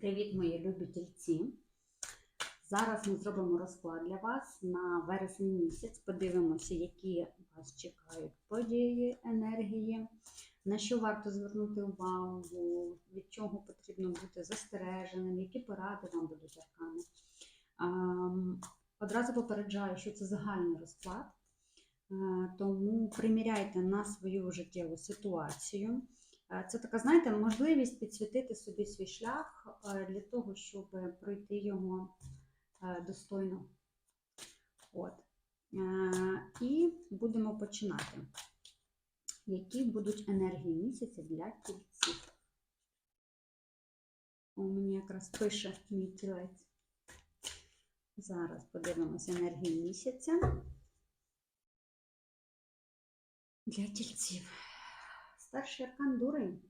Привіт, мої любі тільці! Зараз ми зробимо розклад для вас на вересень місяць. Подивимося, які вас чекають події, енергії, на що варто звернути увагу, від чого потрібно бути застереженим, які поради вам будуть аркани. Одразу попереджаю, що це загальний розклад, е, тому приміряйте на свою життєву ситуацію. Е, Це така, знаєте, можливість підсвітити собі свій шлях е, для того, щоб пройти його е, достойно. От. І будемо починати. Які будуть енергії місяця для тільців? У мені якраз пише мій тілець. Зараз подивимося енергії місяця для тільців. Старший аркан дурень.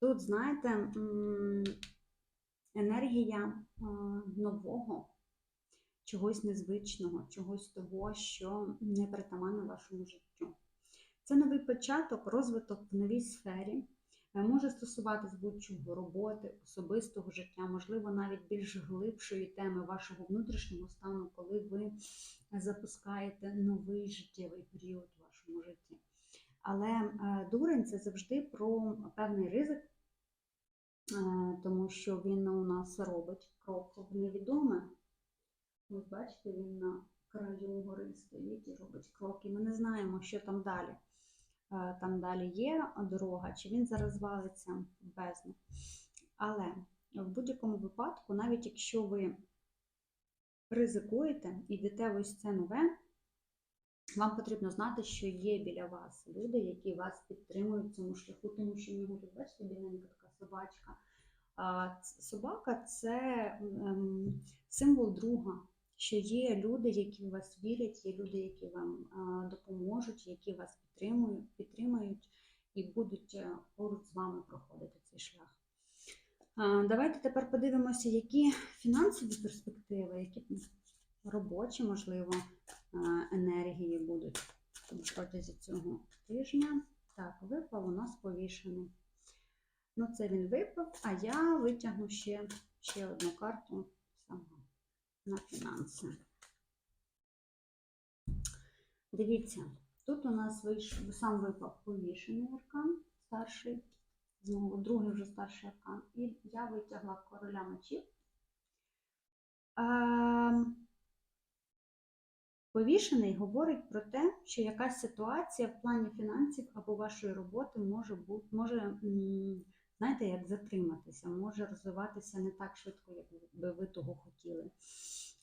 Тут, знаєте, енергія нового, чогось незвичного, чогось того, що не притаманно вашому життю. Це новий початок, розвиток в новій сфері. Е, Може стосуватись будь-чого роботи, особистого життя, можливо, навіть більш глибшої теми вашого внутрішнього стану, коли ви запускаєте новий життєвий період в вашому житті. Але е, дурень це завжди про певний ризик, е, тому що він у нас робить крок в невідоме. Ось бачите, він на краю гори стоїть і робить крок, і ми не знаємо, що там далі. Е, Там далі є дорога, чи він зараз валиться в бездну. Але в будь-якому випадку, навіть якщо ви ризикуєте і йдете ось це нове, вам потрібно знати, що є біля вас люди, які вас підтримують в цьому шляху, тому що нього тут, бачите, біленька така собачка. А собака це символ друга, що є люди, які в вас вірять, є люди, які вам допоможуть, які вас підтримують, підтримують і будуть е, поруч з вами проходити цей шлях. Давайте тепер подивимося, які фінансові перспективи, які робочі, можливо, енергії будуть протягом цього тижня. Так, випав у нас повішений. Ну, це він випав, а я витягну ще, ще одну карту сама на фінанси. Дивіться, тут у нас вийшов, сам випав повішений аркан, старший, знову другий вже старший аркан. І я витягла короля мечів. Повішений говорить про те, що якась ситуація в плані фінансів або вашої роботи може бути, може, знаєте, як затриматися, може розвиватися не так швидко, як би ви того хотіли.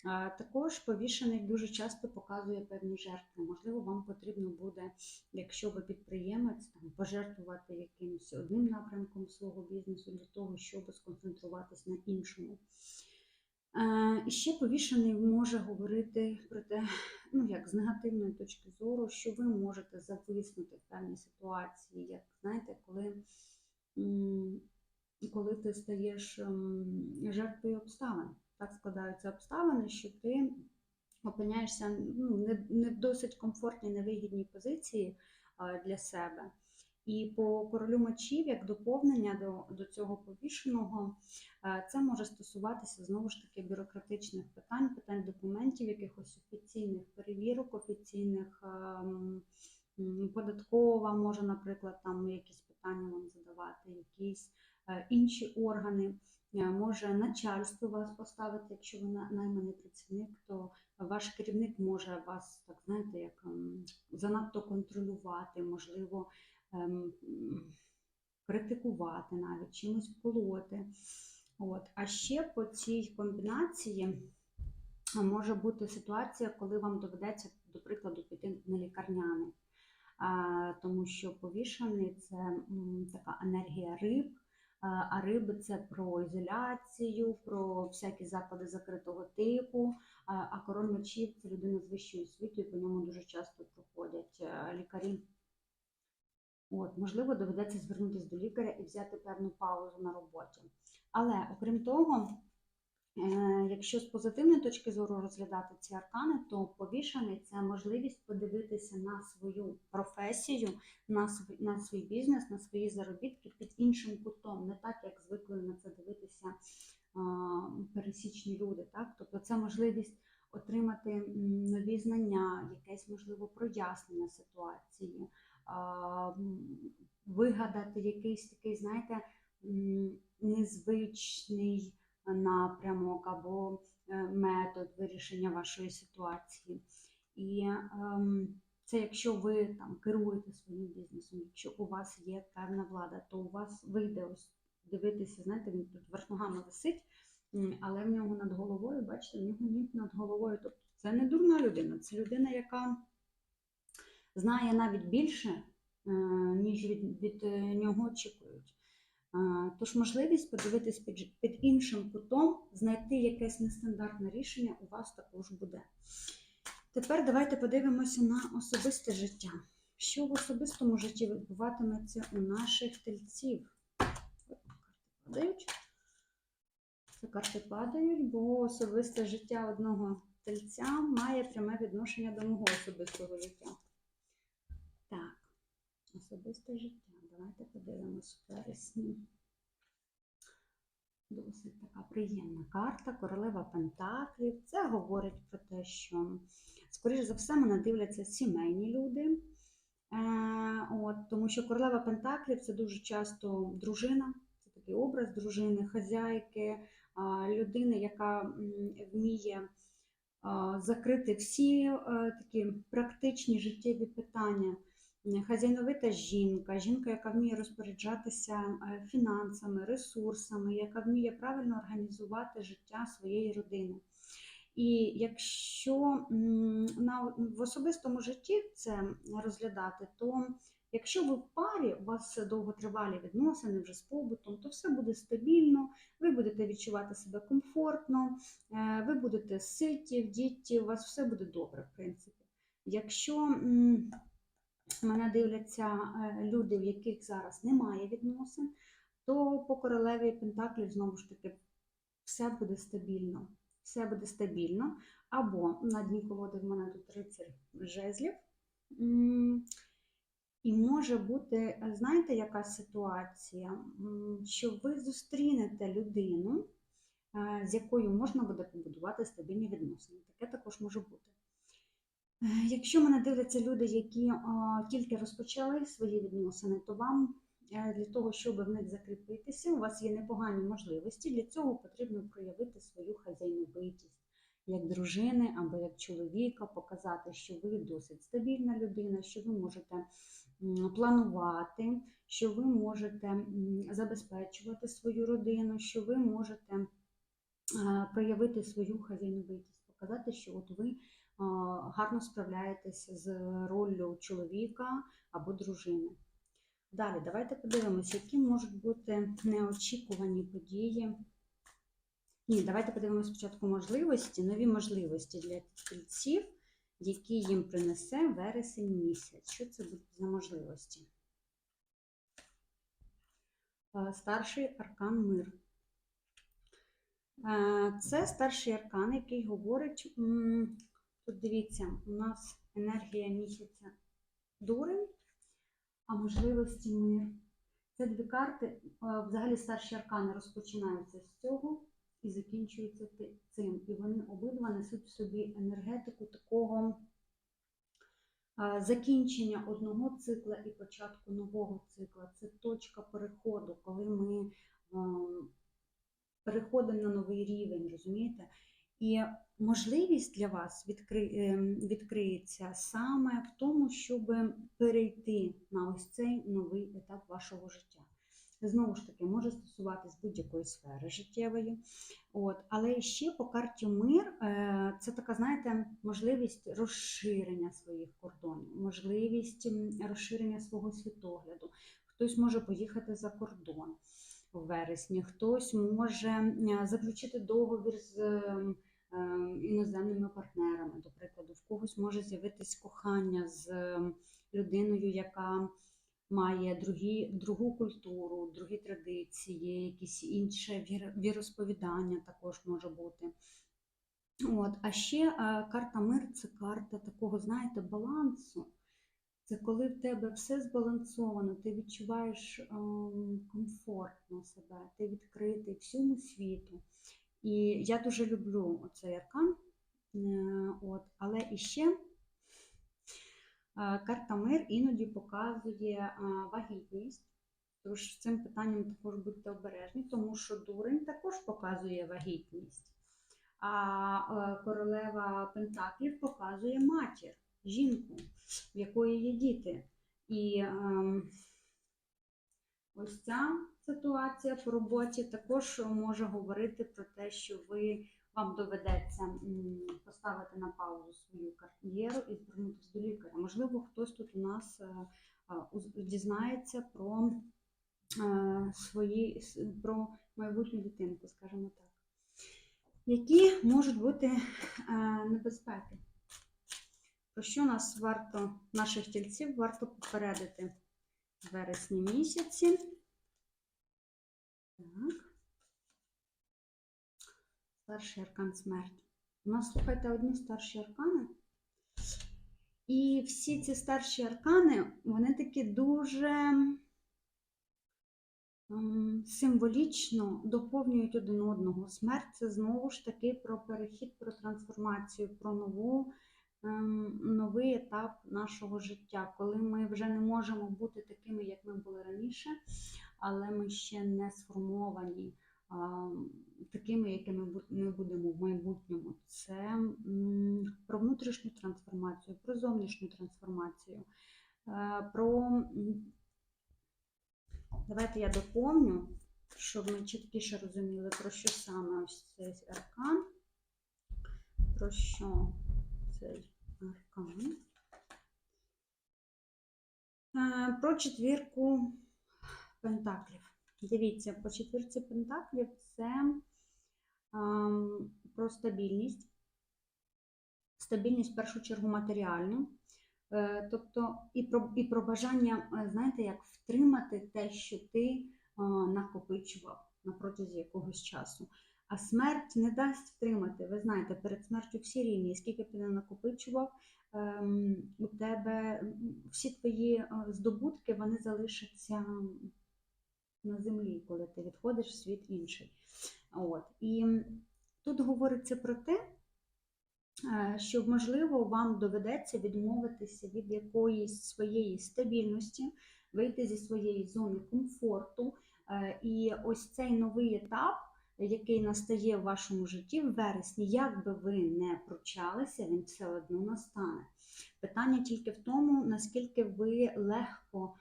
А, Також повішений дуже часто показує певні жертви. Можливо, вам потрібно буде, якщо ви підприємець, там, пожертвувати якимось одним напрямком свого бізнесу для того, щоб сконцентруватись на іншому. Ще повішений може говорити про те, ну як з негативної точки зору, що ви можете зависнути в певній ситуації, як знаєте, коли, коли ти стаєш жертвою обставин. Так складаються обставини, що ти опиняєшся ну, не, не в досить комфортній, невигідній позиції для себе. І по королю мечів, як доповнення до, до цього повішеного, Е, Це може стосуватися знову ж таки бюрократичних питань, питань документів, якихось офіційних перевірок, офіційних ем, податкова може, наприклад, там якісь питання вам задавати, якісь е, інші органи. Е, Може начальство вас поставити, якщо ви на- найманий працівник, то ваш керівник може вас, так знаєте, як занадто контролювати, можливо, критикувати навіть, чимось колоти. От. А ще по цій комбінації може бути ситуація, коли вам доведеться, до прикладу, піти на лікарняний. Тому що повішений це така енергія риб, а, а риби це про ізоляцію, про всякі заклади закритого типу. А, а король мечів це людина з вищою освітою, по ньому дуже часто проходять е, лікарі. От, можливо, доведеться звернутися до лікаря і взяти певну паузу на роботі. Але окрім того, Е, Якщо з позитивної точки зору розглядати ці аркани, то повішаний це можливість подивитися на свою професію, на свій, на свій бізнес, на свої заробітки під іншим кутом, не так, як звикли на це дивитися пересічні люди. Так? Тобто це можливість отримати нові знання, якесь можливо прояснення ситуації, вигадати якийсь такий, знаєте, незвичний напрямок або е, метод вирішення вашої ситуації. І ем, це якщо ви там керуєте своїм бізнесом, якщо у вас є певна влада, то у вас вийде ось дивитися, знаєте, він тут верх ногами висить, але в нього над головою, бачите, в нього ніг над головою. Тобто це не дурна людина, це людина, яка знає навіть більше, е, ніж від, від е, нього очікують. Тож можливість подивитись під, під іншим кутом, знайти якесь нестандартне рішення у вас також буде. Тепер давайте подивимося на особисте життя. Що в особистому житті відбуватиметься у наших тельців? Карти падають. Це карти падають, бо особисте життя одного тельця має пряме відношення до мого особистого життя. Так, особисте життя. Давайте подивимось в вересні. Досить така приємна карта, королева Пентаклів. Це говорить про те, що, скоріш за все, мене дивляться сімейні люди. Е, от, тому що королева Пентаклів це дуже часто дружина, це такий образ дружини, хазяйки, а, людини, яка вміє а, закрити всі е, такі практичні життєві питання. Хазяйновита жінка, жінка, яка вміє розпоряджатися е, фінансами, ресурсами, яка вміє правильно організувати життя своєї родини. І якщо на, в особистому житті це розглядати, то якщо ви в парі, у вас довготривалі відносини вже з побутом, то все буде стабільно, ви будете відчувати себе комфортно, е, ви будете ситі, в діті, у вас все буде добре, в принципі. Якщо мене дивляться е, люди, в яких зараз немає відносин, то по королеві Пентаклів знову ж таки все буде стабільно. Все буде стабільно. Або на дні колоди в мене тут рицар жезлів. І може бути, знаєте, яка ситуація, що ви зустрінете людину, е, з якою можна буде побудувати стабільні відносини. Таке також може бути. Е, Якщо мене дивляться люди, які тільки розпочали свої відносини, то вам е, для того, щоб в них закріпитися, у вас є непогані можливості. Для цього потрібно проявити свою хазяйновитість як дружини або як чоловіка, показати, що ви досить стабільна людина, що ви можете планувати, що ви можете забезпечувати свою родину, що ви можете проявити свою хазяйновитість, показати, що от ви гарно справляєтеся з роллю чоловіка або дружини. Далі, давайте подивимося, які можуть бути неочікувані події. Ні, давайте подивимося спочатку можливості, нові можливості для тільців, які їм принесе вересень місяць. Що це будуть за можливості? Старший аркан мир. Це старший аркан, який говорить, тут дивіться, у нас енергія місяця дурень, а можливості мир. Це дві карти, взагалі старші аркани розпочинаються з цього і закінчуються цим. І вони обидва несуть в собі енергетику такого закінчення одного цикла і початку нового цикла. Це точка переходу, коли ми ем, переходимо на новий рівень, розумієте? І можливість для вас відкри... ем, відкриється саме в тому, щоб перейти на ось цей новий етап вашого життя. Знову ж таки, може стосуватись будь-якої сфери життєвої. От. Але ще по карті мир е, це така, знаєте, можливість розширення своїх кордонів, можливість розширення свого світогляду. Хтось може поїхати за кордон в вересні, хтось може заключити договір з ем, іноземними партнерами. До прикладу, в когось може з'явитись кохання з ем, людиною, яка має другі, другу культуру, другі традиції, якісь інше вір- віросповідання також може бути. От. А ще е, карта мир це карта такого, знаєте, балансу. Це коли в тебе все збалансовано, ти відчуваєш ем, комфортно себе, ти відкритий всьому світу. І я дуже люблю цей аркан. Е, От. Але іще е, карта мир іноді показує е, вагітність. Тож з цим питанням також будьте обережні, тому що дурень також показує вагітність. А королева Пентаклів показує матір, жінку, в якої є діти. І ем, ось ця ситуація по роботі також може говорити про те, що ви вам доведеться поставити на паузу свою кар'єру і звернутися до лікаря. Можливо, хтось тут у нас е, уз- дізнається про е, свої про майбутню дитинку, скажімо так. Які можуть бути е, небезпеки? Про що нас варто, наших тільців варто попередити в вересні місяці? Так. Старший аркан смерті. У нас, слухайте, одні старші аркани. І всі ці старші аркани, вони такі дуже ем, символічно доповнюють один одного. Смерть це знову ж таки про перехід, про трансформацію, про нову, ем, новий етап нашого життя, коли ми вже не можемо бути такими, як ми були раніше, але ми ще не сформовані такими, якими ми будемо в майбутньому. Це про внутрішню трансформацію, про зовнішню трансформацію, е, про давайте я доповню, щоб ми чіткіше розуміли, про що саме ось цей аркан, про що цей аркан. Е, Про четвірку пентаклів. Дивіться, по четвірці пентаклів це ем, про стабільність. Стабільність в першу чергу матеріальну. Е, Тобто і про, і про бажання, е, знаєте, як втримати те, що ти е, накопичував на протязі якогось часу. А смерть не дасть втримати. Ви знаєте, перед смертю всі рівні. Скільки ти не накопичував, ем, у тебе всі твої е, здобутки вони залишаться на землі, коли ти відходиш в світ інший. От. І тут говориться про те, е, що, можливо, вам доведеться відмовитися від якоїсь своєї стабільності, вийти зі своєї зони комфорту. Е, І ось цей новий етап, який настає в вашому житті в вересні, як би ви не пручалися, він все одно настане. Питання тільки в тому, наскільки ви легко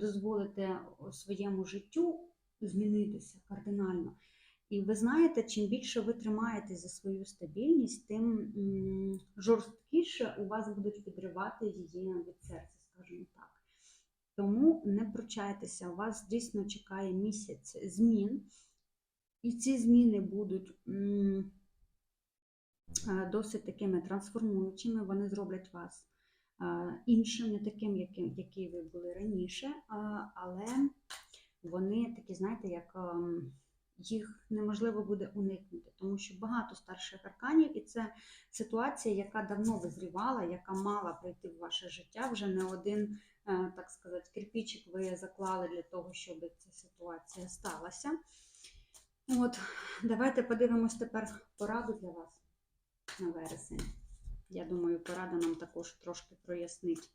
дозволите своєму життю змінитися кардинально. І ви знаєте, чим більше ви тримаєте за свою стабільність, тим жорсткіше у вас будуть підривати її від серця, скажімо так. Тому не пручайтеся, у вас дійсно чекає місяць змін, і ці зміни будуть е, досить такими трансформуючими, вони зроблять вас е, іншим, не таким, яким, який ви були раніше, але вони такі, знаєте, як ем, їх неможливо буде уникнути, тому що багато старших арканів, і це ситуація, яка давно визрівала, яка мала прийти в ваше життя. Вже не один, е, так сказати, кирпичик ви заклали для того, щоб ця ситуація сталася. От, давайте подивимось тепер пораду для вас на вересень. Я думаю, порада нам також трошки прояснить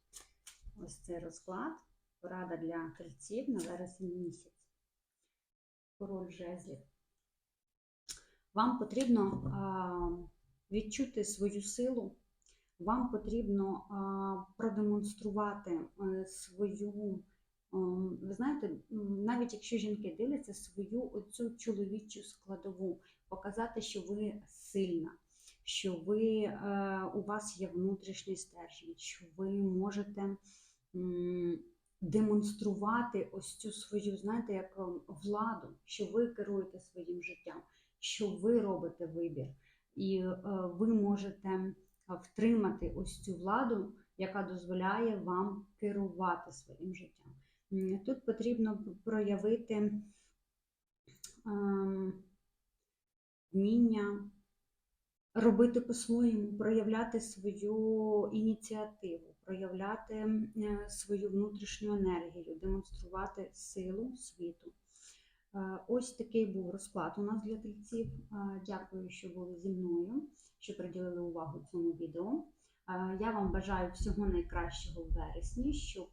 ось цей розклад. Порада для тельців на вересень місяць. Король жезлів. Вам потрібно а, відчути свою силу, вам потрібно а, продемонструвати е, свою, ем, ви знаєте, навіть якщо жінки дивляться свою оцю чоловічу складову, показати, що ви сильна, що ви, е, у вас є внутрішній стержень, що ви можете демонструвати ось цю свою, знаєте, як ем, владу, що ви керуєте своїм життям, що ви робите вибір, і е, ви можете е, втримати ось цю владу, яка дозволяє вам керувати своїм життям. Тут потрібно проявити ем, вміння робити по-своєму, проявляти свою ініціативу, проявляти е, свою внутрішню енергію, демонструвати силу світу. Е, Ось такий був розклад у нас для тельців. Е, Дякую, що були зі мною, що приділили увагу цьому відео. Я вам бажаю всього найкращого в вересні, щоб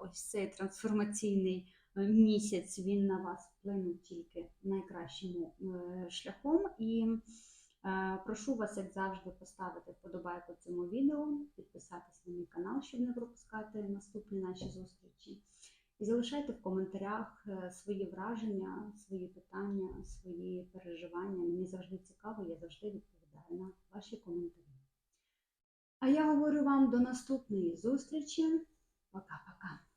ось цей трансформаційний місяць він на вас вплинув тільки найкращим шляхом. І прошу вас, як завжди, поставити вподобайку цьому відео, підписатись на мій канал, щоб не пропускати наступні наші зустрічі. І залишайте в коментарях е, свої враження, свої питання, свої переживання. Мені завжди цікаво, я завжди відповідаю на ваші коментарі. А я говорю вам до наступної зустрічі. Пока-пока.